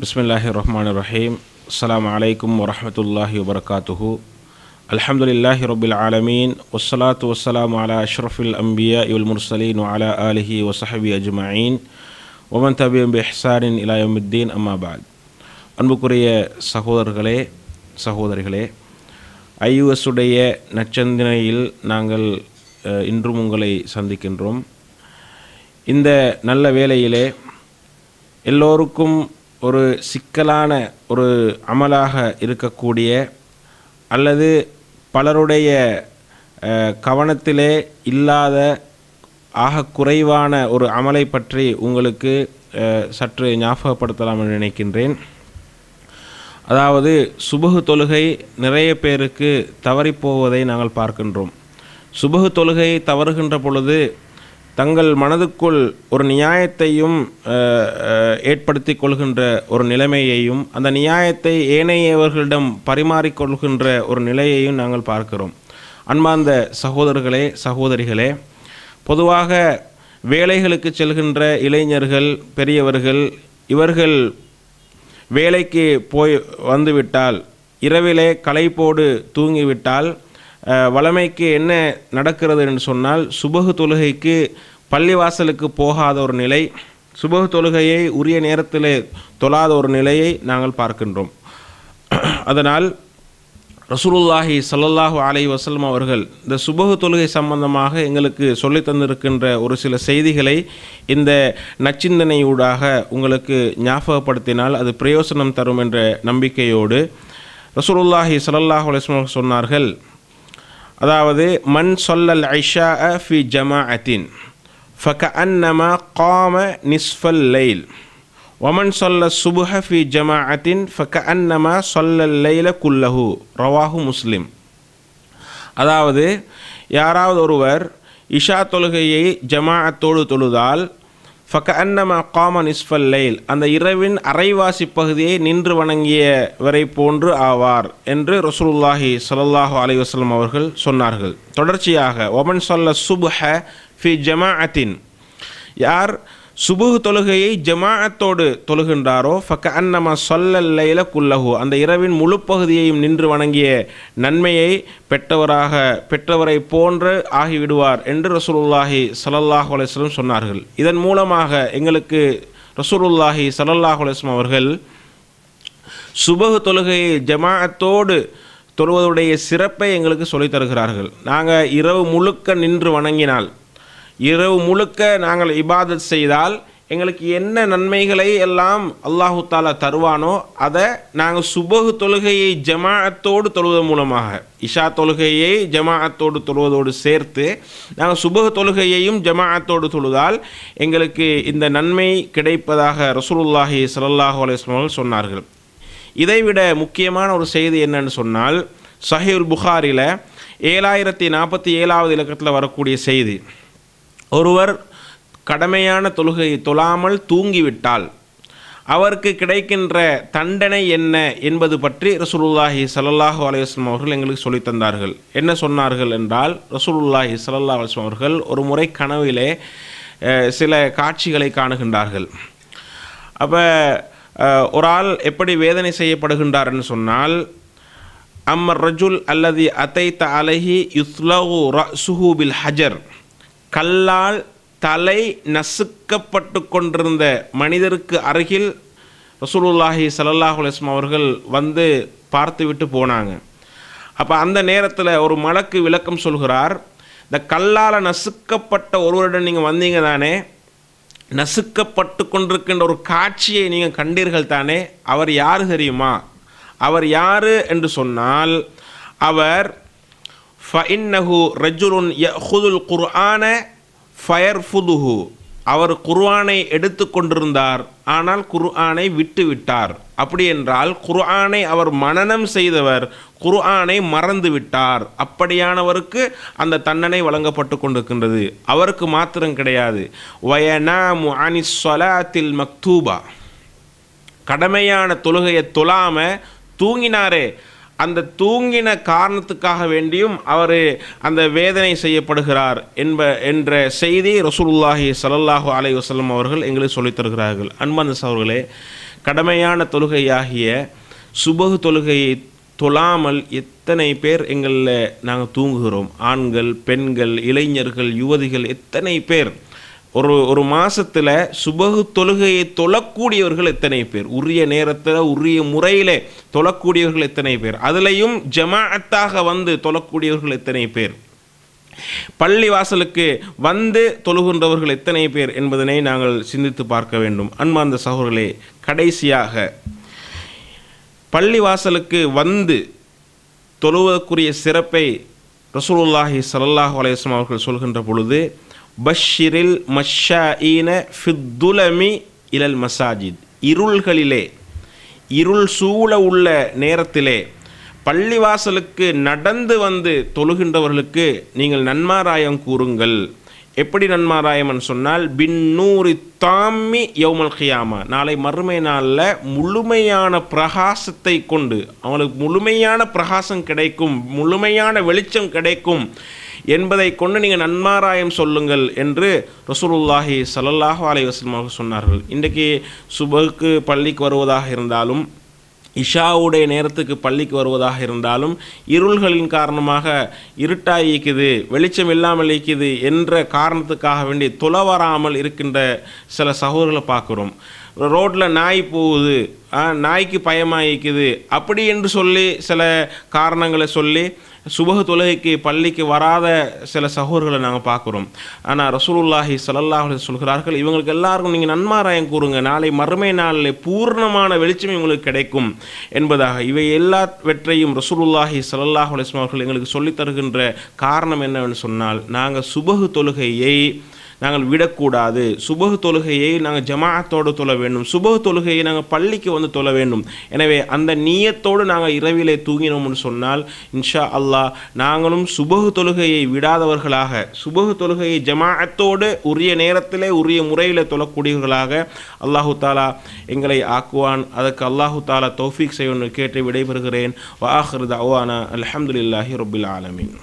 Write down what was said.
பிஸ்மில்லாஹி ரஹ்மான் ரஹீம் அஸ்லாம் அலைக்கும் வரமத்துல்லாஹி வபர்காத்துஹு அல்ஹம்துலில்லாஹி ரொபில் ஆலமீன் ஒஸ்லாத்து வசலாம் அலா அஷ்ரஃபில் அம்பியா இவல் முர்சலீன் அலா அலிஹி வசஹபி அஜ்மாயின் ஒமன் அம்பி பெஹ்சாரின் இலாயமுத்தீன் அம்மாபாத் அன்புக்குரிய சகோதரர்களே சகோதரிகளே ஐயுஎஸுடைய நச்சந்தினையில் நாங்கள் இன்றும் உங்களை சந்திக்கின்றோம். இந்த நல்ல வேளையிலே எல்லோருக்கும் ஒரு சிக்கலான ஒரு அமலாக இருக்கக்கூடிய அல்லது பலருடைய கவனத்திலே இல்லாத ஆக குறைவான ஒரு அமலை பற்றி உங்களுக்கு சற்று ஞாபகப்படுத்தலாம் என்று நினைக்கின்றேன். அதாவது சுபகு தொழுகை நிறைய பேருக்கு தவறிப் போவதை நாங்கள் பார்க்கின்றோம். சுபகு தொழுகை தவறுகின்ற பொழுது தங்கள் மனதுக்குள் ஒரு நியாயத்தையும் ஏற்படுத்தி கொள்கின்ற ஒரு நிலைமையையும் அந்த நியாயத்தை ஏனையவர்களிடம் பரிமாறிக்கொள்கின்ற ஒரு நிலையையும் நாங்கள் பார்க்கிறோம். அன்பார்ந்த சகோதரர்களே சகோதரிகளே பொதுவாக வேலைகளுக்கு செல்கின்ற இளைஞர்கள் பெரியவர்கள் இவர்கள் வேலைக்கு போய் வந்துவிட்டால் இரவிலே களைப்போடு தூங்கிவிட்டால் வளமைக்கு வழமைக்கு என்ன நடக்கிறது என்று சொன்னால் சுபகு தொழுகைக்கு பள்ளிவாசலுக்கு போகாத ஒரு நிலை சுபகு தொழுகையை உரிய நேரத்தில் தொழாத ஒரு நிலையை நாங்கள் பார்க்கின்றோம். அதனால் ரசூலுல்லாஹி சல்லல்லாஹு அலை வஸல்லம் அவர்கள் இந்த சுபகு தொழுகை சம்பந்தமாக எங்களுக்கு சொல்லித் தந்திருக்கின்ற ஒரு சில செய்திகளை இந்த நச்சிந்தனையூடாக உங்களுக்கு ஞாபகப்படுத்தினால் அது பிரயோசனம் தரும் என்ற நம்பிக்கையோடு ரசூலுல்லாஹி ஸல்லல்லாஹு அலைஹி சொன்னார்கள் அதாவது மன் சொல்லல் ஐஷா ஃபி ஜமாஅத்தின் ஃபகஅன்னமா காம நிஸ்ஃபல் லைல் ஒமன் சொல்ல சுபுஹ ஃபி ஜமாஅத்தின் ஃபகஅன்னமா சொல்லல் லைல குல்லஹு ரவாஹு முஸ்லிம். அதாவது யாராவது ஒருவர் இஷா தொழுகையை ஜமாஅத்தோடு தொழுதால் ஃபக அன்னமா காமன் நிஸ்ஃபல் லைல். அந்த இரவின் அரைவாசி பகுதியை நின்று வணங்கியவரை போன்று ஆவார் என்று ரசூலுல்லாஹி ஸல்லல்லாஹு அலைவாஸ்லம் அவர்கள் சொன்னார்கள். தொடர்ச்சியாக ஒமன் சொல்ல சுபுஹ ஃபி ஜமாஅத்தின். யார்? சுபுகு தொழுகையை ஜமாஅத்தோடு தொழுகின்றாரோ ஃபக்க அன்னமா சொல்லல்லையில குல்லஹு. அந்த இரவின் முழு பகுதியையும் நின்று வணங்கிய நன்மையை பெற்றவராக பெற்றவரை போன்று ஆகிவிடுவார் என்று ரசூலுல்லாஹி ஸல்லல்லாஹு அலிஸ்லம் சொன்னார்கள். இதன் மூலமாக எங்களுக்கு ரசூலுல்லாஹி ஸல்லல்லாஹு அலிஸ்லம் அவர்கள் சுபகு தொழுகையை ஜமாஅத்தோடு தொழுவதுடைய சிறப்பை எங்களுக்கு சொல்லித் தருகிறார்கள். நாங்கள் இரவு முழுக்க நின்று வணங்கினால் இரவு முழுக்க நாங்கள் இபாதத் செய்தால் எங்களுக்கு என்ன நன்மைகளை எல்லாம் அல்லாஹு தாலா தருவானோ அதை நாங்கள் சுபகு தொழுகையை ஜமாஅத்தோடு தொழுவதன் மூலமாக இஷா தொழுகையை ஜமாஅத்தோடு தொழுவதோடு சேர்த்து நாங்கள் சுபகு தொழுகையையும் ஜமாஅத்தோடு தொழுதால் எங்களுக்கு இந்த நன்மை கிடைப்பதாக ரசூலுல்லாஹி ஸல்லல்லாஹு அலைஹி சொன்னார்கள். இதைவிட முக்கியமான ஒரு செய்தி என்னன்னு சொன்னால் சஹீல் புகாரில் ஏழாயிரத்தி நாற்பத்தி ஏழாவது இலக்கத்தில் வரக்கூடிய செய்தி. ஒருவர் கடமையான தொழுகையை தொழாமல் தூங்கிவிட்டால் அவருக்கு கிடைக்கின்ற தண்டனை என்ன என்பது பற்றி ரசூலுல்லாஹி ஸல்லல்லாஹு அலைஹி அவர்கள் எங்களுக்கு சொல்லித் தந்தார்கள். என்ன சொன்னார்கள் என்றால் ரசூலுல்லாஹி ஸல்லல்லாஹு அலுவலம் அவர்கள் ஒரு முறை கனவிலே சில காட்சிகளை காணுகின்றார்கள். அப்போ ஒரு ஆள் எப்படி வேதனை செய்யப்படுகின்றார்னு சொன்னால் அம்மர் ரஜுல் அல்லது அத்தை த அலஹி யுஸ்லகு ரசுஹு பில் ஹஜர். கல்லால் தலை நசுக்கப்பட்டு கொண்டிருந்த மனிதருக்கு அருகில் ரசூலுல்லாஹி சல்லாஹ் அலிஸ்லாம் அவர்கள் வந்து பார்த்துவிட்டு போனாங்க. அப்போ அந்த நேரத்தில் ஒரு மலக்கு விளக்கம் சொல்கிறார் இந்த கல்லால் நசுக்கப்பட்ட ஒருவரிடம் நீங்கள் வந்தீங்க தானே நசுக்கப்பட்டு கொண்டிருக்கின்ற ஒரு காட்சியை நீங்கள் கண்டீர்கள் தானே அவர் யார் தெரியுமா? அவர் யார்? என்று சொன்னால் அவர் ஃபஇன்னஹு ரஜுலுன் யஹுதுல் குர்ஆன ஃபயர்ஃபுதுஹு அவர் குர்ஆனை எடுத்து கொண்டிருந்தார் ஆனால் குர்ஆனை விட்டு விட்டார். அப்படி என்றால் குர்ஆனை அவர் மனனம் செய்தவர் குர்ஆனை மறந்து விட்டார். அப்படியானவருக்கு அந்த தண்டனை வழங்கப்பட்டு கொண்டிருக்கின்றது. அவருக்கு மாத்திரம் கிடையாது. வயனாமு அனி சொலாத்தில் மக்தூபா. கடமையான தொழுகையை தொழாம தூங்கினாரே. அந்த தூங்கின காரணத்துக்காக வேண்டியும் அவர் அந்த வேதனை செய்யப்படுகிறார் என்ப என்ற செய்தி ரசூலுல்லாஹி ஸல்லல்லாஹு அலை வசல்லம் அவர்கள் எங்களுக்கு சொல்லித் தருகிறார்கள். அன்பான அவர்களே கடமையான தொழுகையாகிய சுபகு தொழுகையை தொழாமல் எத்தனை பேர் எங்களில் நாங்கள் தூங்குகிறோம்? ஆண்கள் பெண்கள் இளைஞர்கள் யுவதிகள் எத்தனை பேர் ஒரு ஒரு மாதத்தில் சுபகு தொழுகையை தொழக்கூடியவர்கள் எத்தனை பேர்? உரிய நேரத்தில் உரிய முறையில் தொழக்கூடியவர்கள் எத்தனை பேர்? அதுலேயும் ஜமாஅத்தாக வந்து தொழக்கூடியவர்கள் எத்தனை பேர்? பள்ளி வாசலுக்கு வந்து தொழுகின்றவர்கள் எத்தனை பேர் என்பதனை நாங்கள் சிந்தித்து பார்க்க வேண்டும். அன்பார்ந்த சகோதரர்களே கடைசியாக பள்ளி வாசலுக்கு வந்து தொழுவதற்குரிய சிறப்பை ரசூலுல்லாஹி சல்லாஹ் அலையம் அவர்கள் சொல்கின்ற பொழுது பஷிரில் மஷாஈன ஃபித்துலமி இலல் மசாஜித். இருள்களிலே இருள் சூழ உள்ள நேரத்திலே பள்ளிவாசலுக்கு நடந்து வந்து தொழுகின்றவர்களுக்கு நீங்கள் நன்மாராயம் கூறுங்கள். எப்படி நன்மாராயம்னு சொன்னால் பின்னூரி தாமி யௌமல் கியாமா. நாளை மறுமை நாளில் முழுமையான பிரகாசத்தை கொண்டு அவங்களுக்கு முழுமையான பிரகாசம் கிடைக்கும் முழுமையான வெளிச்சம் கிடைக்கும். என்பதை கொண்டு நீங்கள் நன்மாராயம் சொல்லுங்கள் என்று ரசூலுல்லாஹி ஸல்லல்லாஹு அலைஹி வஸல்லம் சொன்னார்கள். இன்றைக்கு சுபகுக்கு பள்ளிக்கு வருவதாக இருந்தாலும் இஷாவுடைய நேரத்துக்கு பள்ளிக்கு வருவதாக இருந்தாலும் இருள்களின் காரணமாக இருட்டாக இருக்குது வெளிச்சம் இல்லாமல் இருக்குது என்ற காரணத்துக்காக வேண்டி தொலை வராமல் இருக்கின்ற சில சகோதரர்களை பார்க்குறோம். ரோட்டில் நாய் போகுது ஆ, நாய்க்கு இருக்குது அப்படி என்று சொல்லி சில காரணங்களை சொல்லி சுபகு தொழுகைக்கு பள்ளிக்கு வராத சில சகோதரர்களை நாங்கள் பார்க்குறோம். ஆனால் ரசூலுல்லாஹி சலல்லாஹ் சொல்கிறார்கள் இவங்களுக்கு எல்லாருக்கும் நீங்கள் நன்மாராயம் கூறுங்க. நாளை மறுமை நாளில் பூர்ணமான வெளிச்சம் இவங்களுக்கு கிடைக்கும். என்பதாக இவை எல்லாவற்றையும் ரசூலுல்லாஹி சலல்லாஹ் அலைஹி அவர்கள் எங்களுக்கு சொல்லித் தருகின்ற காரணம் என்னவென்று சொன்னால் நாங்கள் சுபகு தொழுகையை நாங்கள் விடக்கூடாது. சுபகு தொழுகையை நாங்கள் ஜமாஅத்தோடு தொழ வேண்டும். சுபகு தொழுகையை நாங்கள் பள்ளிக்கு வந்து தொழ வேண்டும். எனவே அந்த நீயத்தோடு நாங்கள் இரவிலே தூங்கினோம்னு சொன்னால் இன்ஷா அல்லாஹ் நாங்களும் சுபகு தொழுகையை விடாதவர்களாக சுபகு தொழுகையை ஜமாஅத்தோடு உரிய நேரத்திலே உரிய முறையில் தொழக்கூடியவர்களாக அல்லாஹு தாலா எங்களை ஆக்குவான். அதற்கு அல்லாஹு தாலா தௌஃபீக் செய்யணும் கேட்டு விடைபெறுகிறேன். வாஹிர் தவானா அல்ஹம்துலில்லாஹி ரபில் ஆலமீன்.